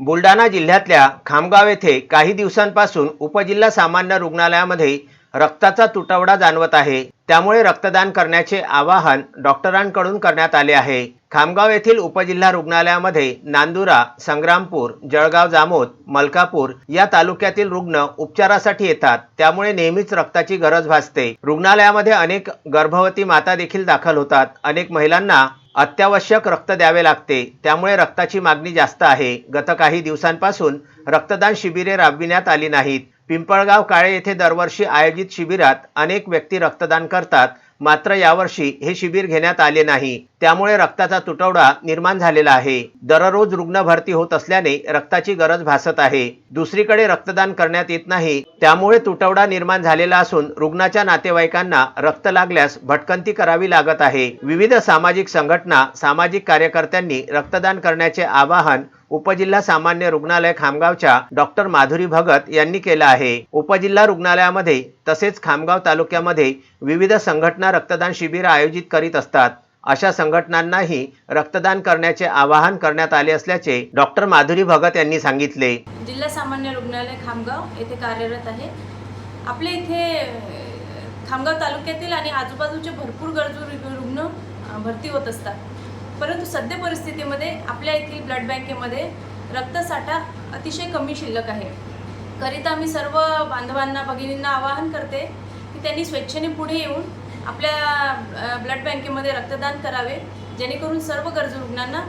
बुलढाणा जिल्ह्यातल्या खामगाव येथे काही दिवसांपासून उपजिल्हा सामान्य रुग्णालयामध्ये रक्ताचा तुटवडा जाणवत आहे. त्यामुळे रक्तदान करण्याचे आवाहन डॉक्टरांकडून करण्यात आले आहे. खामगाव येथील उपजिल्हा रुग्णालयामध्ये नांदुरा संग्रामपूर जळगाव जामोद मलकापूर या तालुक्यातील रुग्ण उपचारासाठी येतात. त्यामुळे नेहमीच रक्ताची गरज भासते. रुग्णालयामध्ये अनेक गर्भवती माता देखील दाखल होतात. अनेक महिलांना अत्यावश्यक रक्त द्यावे लागते. त्यामुळे रक्ताची मागणी जास्त आहे. गत काही दिवसांपासून रक्तदान शिबिरे राबविण्यात आली नाहीत. पिंपळगाव काळे येथे दरवर्षी आयोजित शिबिरात अनेक व्यक्ती रक्तदान करतात. मात्र यावर्षी हे शिबिर घेण्यात आले नाही. त्यामुळे रक्ताचा तुटवडा निर्माण झालेला आहे. दररोज रुग्ण भरती होत असल्याने रक्ताची गरज भासत आहे. दुसरीकडे रक्तदान करण्यात येत नाही. त्यामुळे तुटवडा निर्माण झालेला असून रुग्णाच्या नातेवाईकांना रक्त लागल्यास भटकंती करावी लागत आहे. विविध सामाजिक संघटना सामाजिक कार्यकर्त्यांनी रक्तदान करण्याचे आवाहन उपजिल्हा सामान्य रुग्णालय खामगावच्या डॉक्टर माधुरी भगत यांनी केलं आहे. उपजिल्हा रुग्णालयामध्ये तसेच खामगाव तालुक्यामध्ये विविध संघटना रक्तदान शिबिर आयोजित करीत असतात. अशा संघटनांनाही रक्तदान करण्याचे आवाहन करण्यात आले असल्याचे डॉक्टर माधुरी भगत यांनी सांगितले. जिल्हा सामान्य रुग्णालय खामगाव येथे कार्यरत आहे. आपल्या इथे खामगाव तालुक्यातील आणि आजूबाजूचे भरपूर गरजू रुग्ण भरती होत असतात. परंतु सध्या परिस्थितीमध्ये आपल्या येथील ब्लड बँकेमध्ये रक्तसाठा अतिशय कमी शिल्लक आहे. करिता मी सर्व बांधवांना भगिनींना आवाहन करते की त्यांनी स्वेच्छेने पुढे येऊन आपल्या ब्लड बँकेमध्ये रक्तदान करावे जेणेकरून सर्व गरजू रुग्णांना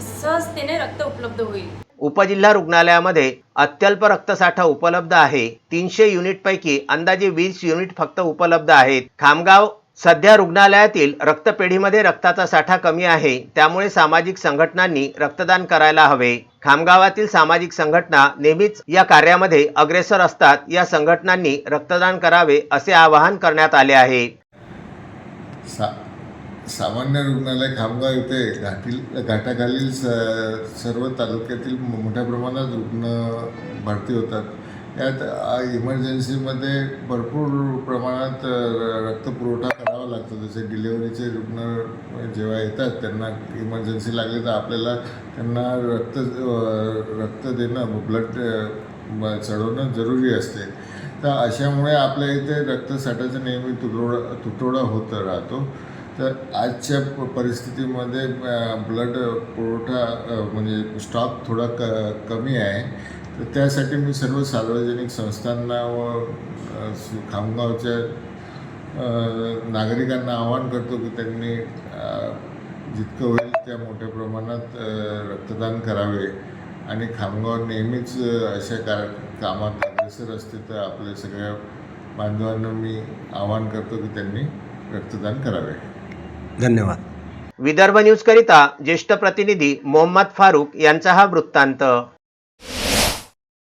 सहजतेने रक्त उपलब्ध होईल. उपजिल्हा रुग्णालयामध्ये अत्यल्प रक्तसाठा उपलब्ध आहे. तीनशे युनिट पैकी अंदाजे वीस युनिट फक्त उपलब्ध आहेत. खामगाव सध्या रुग्णालयातील रक्तपेढीमध्ये रक्ताचा साठा कमी आहे. त्यामुळे सामाजिक संघटनांनी रक्तदान करायला हवे. खामगावातील सामाजिक संघटना नेहमीच या कार्यामध्ये अग्रेसर असतात. या संघटनांनी रक्तदान करावे असे आवाहन करण्यात आले आहे. सा सामान्य रुग्णालय खामगाव येथे घाटील घाटाखालील स सर्व तालुक्यातील मोठ्या प्रमाणात रुग्ण भरती होतात. यात इमर्जन्सीमध्ये भरपूर प्रमाणात रक्तपुरवठा करावं लागतं जसे डिलेवरीचे रुग्ण जेव्हा येतात त्यांना इमर्जन्सी लागली तर आपल्याला त्यांना रक्त रक्त देणं ब्लड चढवणं जरुरी असते. तर अशामुळे आपल्या इथे रक्तसाठ्याचा नेहमी तुटवडा तुटवडा होत राहतो. तर आजच्या प- परिस्थितीमध्ये ब्लड पुरवठा म्हणजे स्टॉक थोडा क कमी आहे. तर त्यासाठी मी सर्व सार्वजनिक संस्थांना व खामगावच्या नागरिकांना आवाहन करतो की त्यांनी जितकं होईल त्या मोठ्या प्रमाणात रक्तदान करावे. आणि खामगाव नेहमीच अशा का कामात अग्रेसर असते तर आपल्या सगळ्या बांधवांना मी आवाहन करतो की त्यांनी रक्तदान करावे. धन्यवाद. विदर्भ न्यूज करिता ज्येष्ठ प्रतिनिधी मोहम्मद फारूक यांचा हा वृत्तांत.